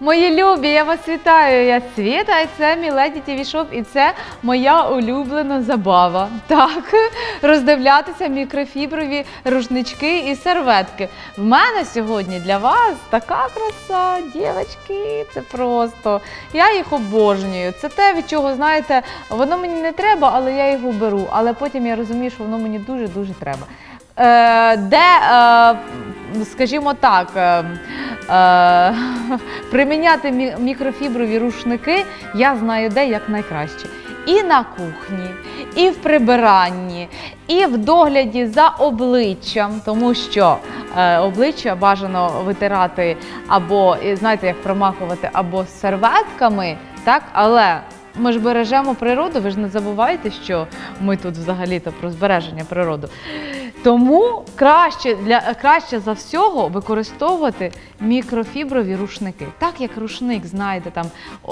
Мої любі, я вас вітаю. Я Світа, і це мій леді Шоп, і це моя улюблена забава. Так, роздивлятися мікрофіброві рушнички і серветки. В мене сьогодні для вас така краса, дівчатки, це просто. Я їх обожнюю. Це те, від чого, знаєте, воно мені не треба, але я його беру. Але потім я розумію, що воно мені дуже-дуже треба. Е, де, е, скажімо так, е, е, приміняти мікрофіброві рушники я знаю де як найкраще. І на кухні, і в прибиранні, і в догляді за обличчям, тому що е, обличчя бажано витирати або, знаєте, як промахувати, або серветками, так, але ми ж бережемо природу, ви ж не забувайте, що ми тут взагалі-то про збереження природи. Тому краще для краще за всього використовувати мікрофіброві рушники. Так як рушник, знаєте, там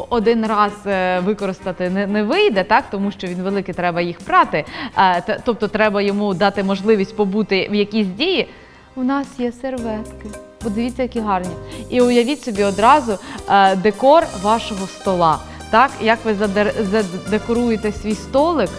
один раз е, використати не, не вийде, так тому що він великий, треба їх прати. е, тобто треба йому дати можливість побути в якійсь дії. У нас є серветки. Подивіться, які гарні. І уявіть собі одразу е, декор вашого стола. Так, як ви задекоруєте свій столик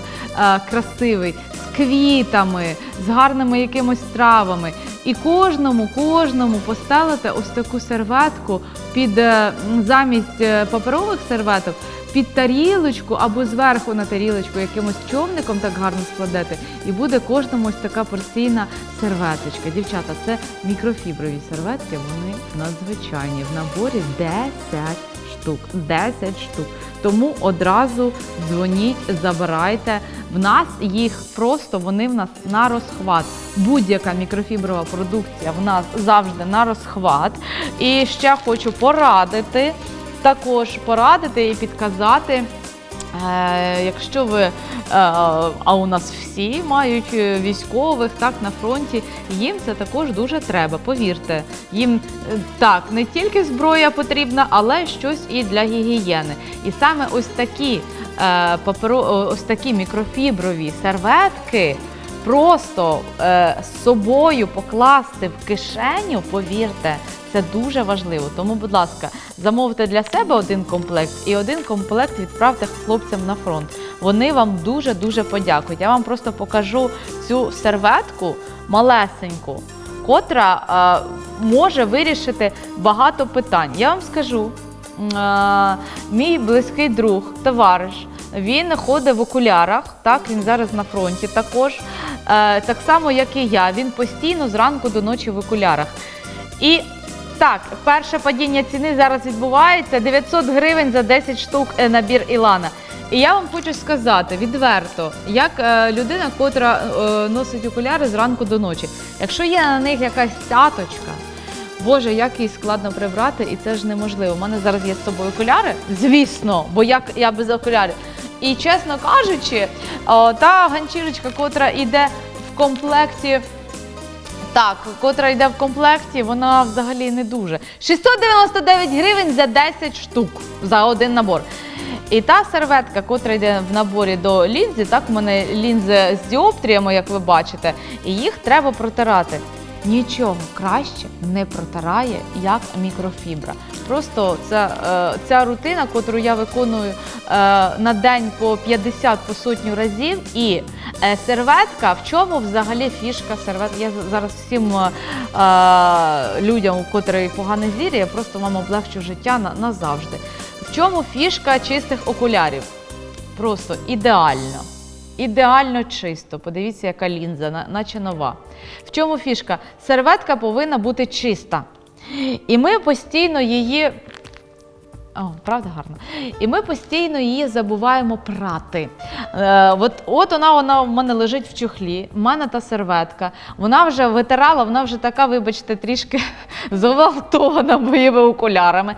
красивий квітами, з гарними якимось травами. І кожному, кожному поставите ось таку серветку під е, замість е, паперових серветок. Під тарілочку або зверху на тарілочку якимось човником так гарно складете, і буде кожному ось така порційна серветочка. Дівчата, це мікрофіброві серветки, вони надзвичайні. В наборі 10 штук. 10 штук. Тому одразу дзвоніть, забирайте. В нас їх просто вони в нас на розхват. Будь-яка мікрофіброва продукція в нас завжди на розхват. І ще хочу порадити, також порадити і підказати. Е, якщо ви, е, а у нас всі мають е, військових так на фронті, їм це також дуже треба. Повірте, їм так не тільки зброя потрібна, але щось і для гігієни. І саме ось такі паперо, ось такі мікрофіброві серветки. Просто з собою покласти в кишеню, повірте, це дуже важливо. Тому, будь ласка, замовте для себе один комплект і один комплект відправте хлопцям на фронт. Вони вам дуже дуже подякують. Я вам просто покажу цю серветку малесеньку, котра е, може вирішити багато питань. Я вам скажу, мій близький друг, товариш. Він ходить в окулярах, так він зараз на фронті також. Е, так само, як і я. Він постійно зранку до ночі в окулярах. І так, перше падіння ціни зараз відбувається 900 гривень за 10 штук е, набір Ілана. І я вам хочу сказати відверто, як е, людина, котра е, носить окуляри зранку до ночі, якщо є на них якась цяточка, Боже, як її складно прибрати, і це ж неможливо. У мене зараз є з собою окуляри, звісно, бо як я без окулярів. І чесно кажучи, та ганчірочка, котра йде в комплекті. Так, котра йде в комплекті, вона взагалі не дуже. 699 гривень за 10 штук за один набор. І та серветка, котра йде в наборі до лінзи, так, у мене лінзи з діоптріями, як ви бачите, і їх треба протирати. Нічого краще не протирає, як мікрофібра. Просто це, е, ця рутина, котру я виконую е, на день по 50 по сотню разів, і серветка, в чому взагалі фішка серветки? Я зараз всім е, е, людям, у котрих погане зір'я, я просто вам облегчу життя на, назавжди. В чому фішка чистих окулярів? Просто ідеально. Ідеально чисто. Подивіться, яка лінза, наче нова. В чому фішка? Серветка повинна бути чиста. І ми постійно її. О, правда гарно. І ми постійно її забуваємо прати. Е, от, от вона, вона в мене лежить в чохлі, в мене та серветка. Вона вже витирала, вона вже така, вибачте, трішки зґвалтована моїми окулярами.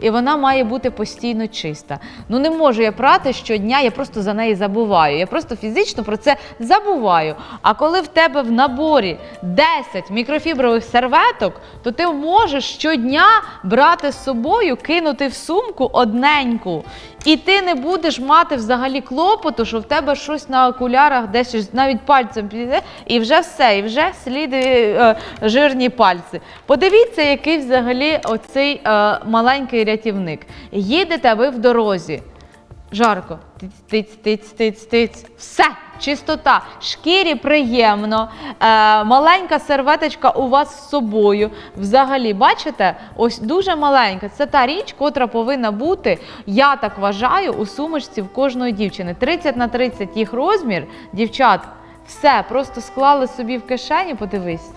І вона має бути постійно чиста. Ну не можу я прати щодня, я просто за неї забуваю. Я просто фізично про це забуваю. А коли в тебе в наборі 10 мікрофібрових серветок, то ти можеш щодня брати з собою, кинути в сумку сумку одненьку, і ти не будеш мати взагалі клопоту, що в тебе щось на окулярах, десь навіть пальцем піде, і вже все, і вже сліди е, жирні пальці. Подивіться, який взагалі оцей е, маленький рятівник. Їдете ви в дорозі. Жарко. Тиць, тиць, тиць, тиць, тиць. Все, чистота. Шкірі приємно. Е, маленька серветочка у вас з собою. Взагалі, бачите, ось дуже маленька. Це та річ, котра повинна бути, я так вважаю, у сумочці в кожної дівчини. 30 на 30 їх розмір, дівчат, все, просто склали собі в кишені, подивись.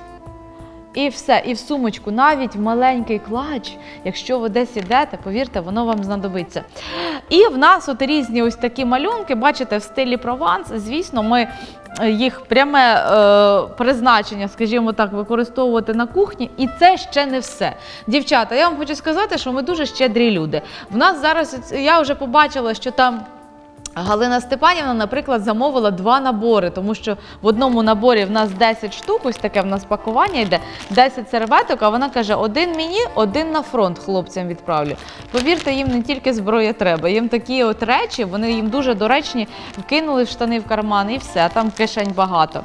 І все, і в сумочку, навіть маленький клач, якщо ви десь ідете, повірте, воно вам знадобиться. І в нас от різні ось такі малюнки, бачите, в стилі Прованс. Звісно, ми е, їх пряме е, призначення, скажімо так, використовувати на кухні. І це ще не все. Дівчата, я вам хочу сказати, що ми дуже щедрі люди. В нас зараз я вже побачила, що там. Галина Степанівна, наприклад, замовила два набори, тому що в одному наборі в нас 10 штук, ось таке в нас пакування йде, 10 серветок, а вона каже, один мені, один на фронт хлопцям відправлю. Повірте, їм не тільки зброя треба, їм такі от речі, вони їм дуже доречні, вкинули в штани в карман і все, там кишень багато.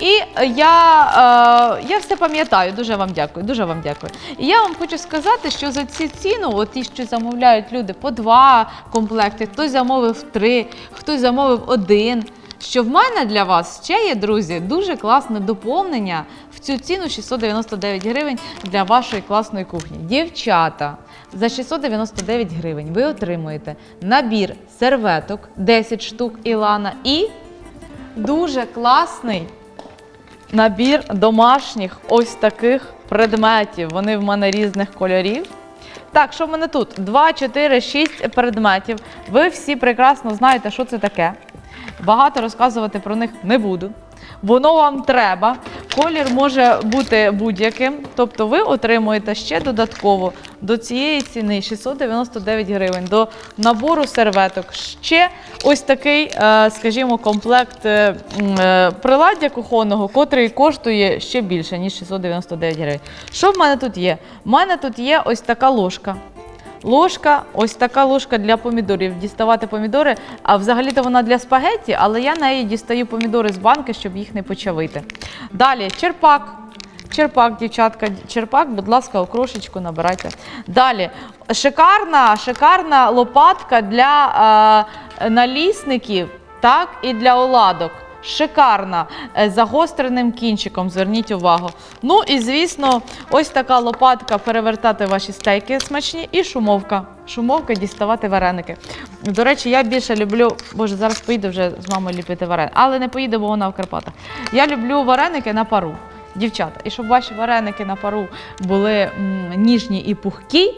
І я, е, я все пам'ятаю, дуже вам дякую, дуже вам дякую. І я вам хочу сказати, що за ці ціну, от ті, що замовляють люди по два комплекти, хтось замовив три, хтось замовив один. Що в мене для вас ще є, друзі, дуже класне доповнення в цю ціну 699 гривень для вашої класної кухні. Дівчата, за 699 гривень ви отримуєте набір серветок, 10 штук Ілана і дуже класний набір домашніх ось таких предметів. Вони в мене різних кольорів. Так, що в мене тут? 2, 4, 6 предметів. Ви всі прекрасно знаєте, що це таке. Багато розказувати про них не буду. Воно вам треба. Колір може бути будь-яким. Тобто ви отримуєте ще додатково до цієї ціни 699 гривень, до набору серветок. Ще ось такий, е, скажімо, комплект е, е, приладдя кухонного, котрий коштує ще більше, ніж 699 гривень. Що в мене тут є? У мене тут є ось така ложка. Ложка, ось така ложка для помідорів. Діставати помідори, а взагалі-то вона для спагетті, але я неї дістаю помідори з банки, щоб їх не почавити. Далі черпак. Черпак, дівчатка, черпак, будь ласка, окрошечку набирайте. Далі шикарна, шикарна лопатка для е, налісників, так, і для оладок. Шикарна, е, з загостреним кінчиком, зверніть увагу. Ну і звісно, ось така лопатка перевертати ваші стейки смачні і шумовка. Шумовка діставати вареники. До речі, я більше люблю, боже, зараз поїду вже з мамою ліпити вареники, але не поїду, бо вона в Карпатах. Я люблю вареники на пару. Дівчата, і щоб ваші вареники на пару були ніжні і пухкі,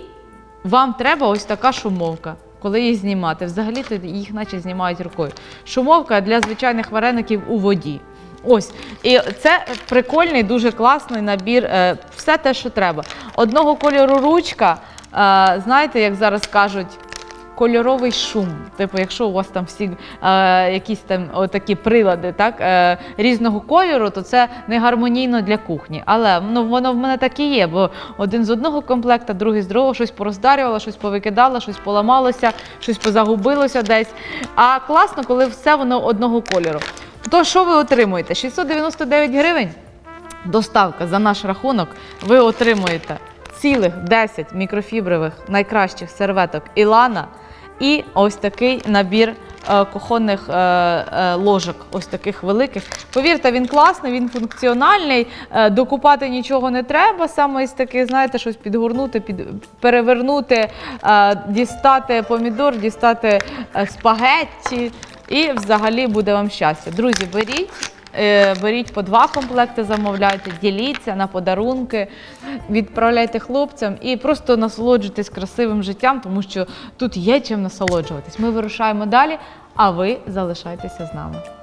вам треба ось така шумовка. Коли їх знімати, взагалі то їх наче знімають рукою. Шумовка для звичайних вареників у воді. Ось, і це прикольний, дуже класний набір. е, Все те, що треба. Одного кольору ручка, е, знаєте, як зараз кажуть, кольоровий шум. Типу, якщо у вас там всі е, якісь там такі прилади, так е, різного кольору, то це не гармонійно для кухні. Але ну воно в мене так і є, бо один з одного комплекта, другий з другого, щось пороздарювала, щось повикидала, щось поламалося, щось позагубилося десь. А класно, коли все воно одного кольору. То що ви отримуєте? 699 гривень. Доставка за наш рахунок. Ви отримуєте цілих 10 мікрофібрових найкращих серветок Ілана і ось такий набір е, кухонних е, е, ложок, ось таких великих. Повірте, він класний, він функціональний. докупати нічого не треба. Саме із таких, знаєте, щось підгорнути, під, перевернути, дістати помідор, дістати спагетті. І взагалі буде вам щастя. Друзі, беріть. Е, Беріть по два комплекти, замовляйте, діліться на подарунки, відправляйте хлопцям і просто насолоджуйтесь красивим життям, тому що тут є чим насолоджуватись. Ми вирушаємо далі, а ви залишайтеся з нами.